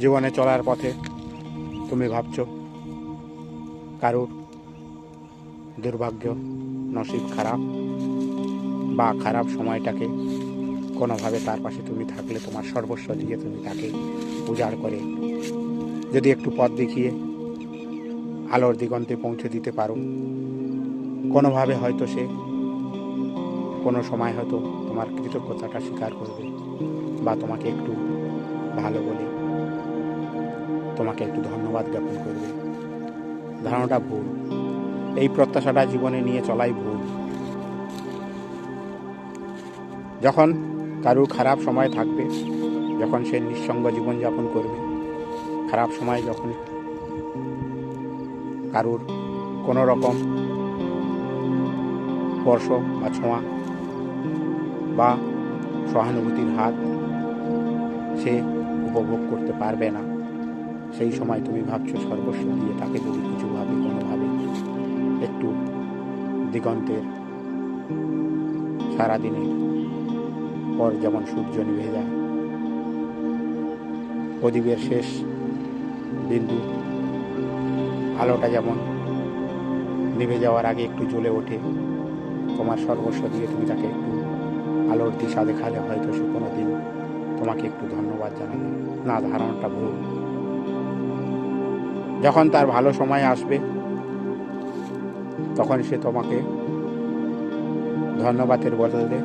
জীবনে চলার পথে তুমি ভাবছ কারুর দুর্ভাগ্য নসিব খারাপ বা খারাপ সময়টাকে কোনোভাবে তার পাশে তুমি থাকলে তোমার সর্বস্ব দিয়ে তুমি তাকে উজাড় করে। যদি একটু পথ দেখিয়ে আলোর দিগন্তে পৌঁছে দিতে পারো, কোনোভাবে হয়তো সে কোনো সময় হয়তো তোমার কৃতজ্ঞতাটা স্বীকার করবে বা তোমাকে একটু ভালো বলে। তোমাকে একটু ধন্যবাদ জ্ঞাপন করবে। ধারণাটা ভুল। এই প্রত্যাশাটা জীবনে নিয়ে চলাই ভুল। যখন কারুর খারাপ সময় থাকবে, যখন সে নিঃসঙ্গ জীবনযাপন করবে, খারাপ সময় যখন কারুর কোনো রকম স্পর্শ বা ছোঁয়া বা সহানুভূতির হাত সে উপভোগ করতে পারবে না। সেই সময় তুমি ভাবছ সর্বস্ব দিয়ে তাকে যদি কিছুভাবে, কোনোভাবে একটু দিগন্তের সারাদিনে পর যেমন সূর্য নিভে যায়। প্রদীপের শেষ বিন্দু আলোটা যেমন নিভে যাওয়ার আগে একটু জ্বলে ওঠে, তোমার সর্বস্ব দিয়ে তুমি তাকে একটু আলোর দিশা দেখালে হয়তো সে কোনো দিন তোমাকে একটু ধন্যবাদ জানাবে না, ধারণাটা ভুল। যখন তার ভালো সময় আসবে, তখন সে তোমাকে ধন্যবাদের বদলে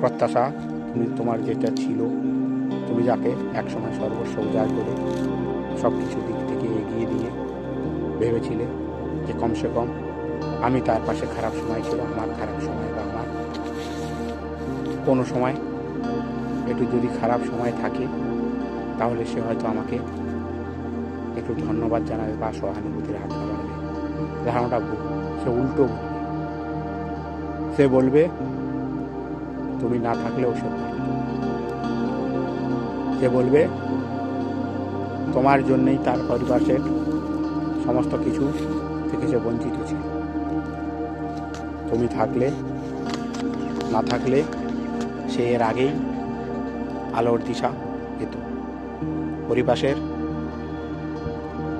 প্রত্যাশা, তুমি তোমার যেটা ছিল, তুমি যাকে একসময় সর্বস্ব উজাড় করে সব কিছু দিক থেকে এগিয়ে দিয়ে ভেবেছিলে যে কমসে কম আমি তার পাশে খারাপ সময় ছিল, আমার খারাপ সময় বা আমার কোনো সময় একটু যদি খারাপ সময় থাকে, তাহলে সে হয়তো আমাকে একটু ধন্যবাদ জানাবে বা সহানুভূতির হাত বাড়াবে। ধারণাটা ভুল। সে উল্টো সে বলবে, তুমি না থাকলেও সে সে বলবে, তোমার জন্যই তার পরিবারের সমস্ত কিছু থেকে সে বঞ্চিত ছিল। তুমি থাকলে, না থাকলে সে এর আগেই আলোর দিশা পেত পরিবেশের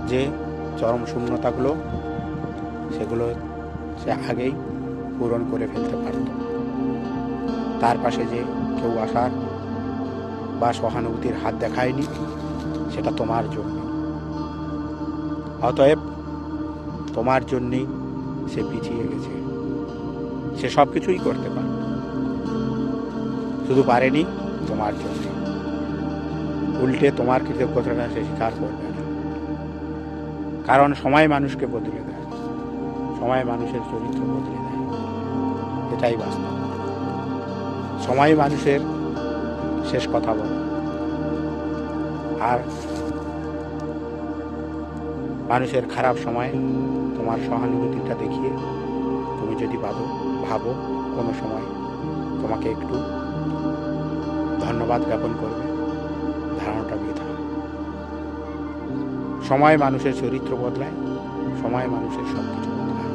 যে চরম শূন্যতাগুলো, সেগুলো সে আগেই পূরণ করে ফেলতে পারত। তার পাশে যে কেউ আসার বা সহানুভূতির হাত দেখায়নি, সেটা তোমার জন্য। অতএব তোমার জন্যেই সে পিছিয়ে গেছে। সে সব কিছুই করতে পারে শুধু পারেনি তোমার জন্য। উল্টে তোমার কৃতজ্ঞতাটা সে স্বীকার করবে না। কারণ সময় মানুষকে বদলে দেয়। সময় মানুষের চরিত্র বদলে দেয়। এটাই বাস্তব। সময় মানুষের শেষ কথা বলে। আর মানুষের খারাপ সময় তোমার সহানুভূতিটা দেখিয়ে তুমি যদি ভাবো ভাবো কোনো সময় তোমাকে একটু ধন্যবাদ জ্ঞাপন করবে। ধারণাটা বৃথা। সময় মানুষের চরিত্র বদলায়, সময় মানুষের সব কিছু বদলায়।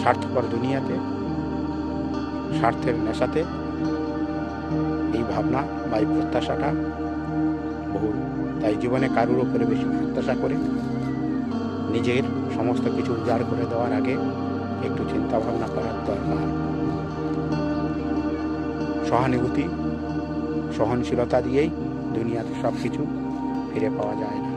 স্বার্থপর দুনিয়াতে, স্বার্থের নেশাতে, এই ভাবনা বা এই প্রত্যাশাটা ভুল তাই জীবনে কারুর ওপরে বেশি প্রত্যাশা করে, নিজের সমস্ত কিছু উজাড় করে দেওয়ার আগে একটু চিন্তা ভাবনা করার দরকার। সহানুভূতি সহনশীলতা দিয়েই দুনিয়াতে সব কিছু ফিরে পাওয়া যায় না।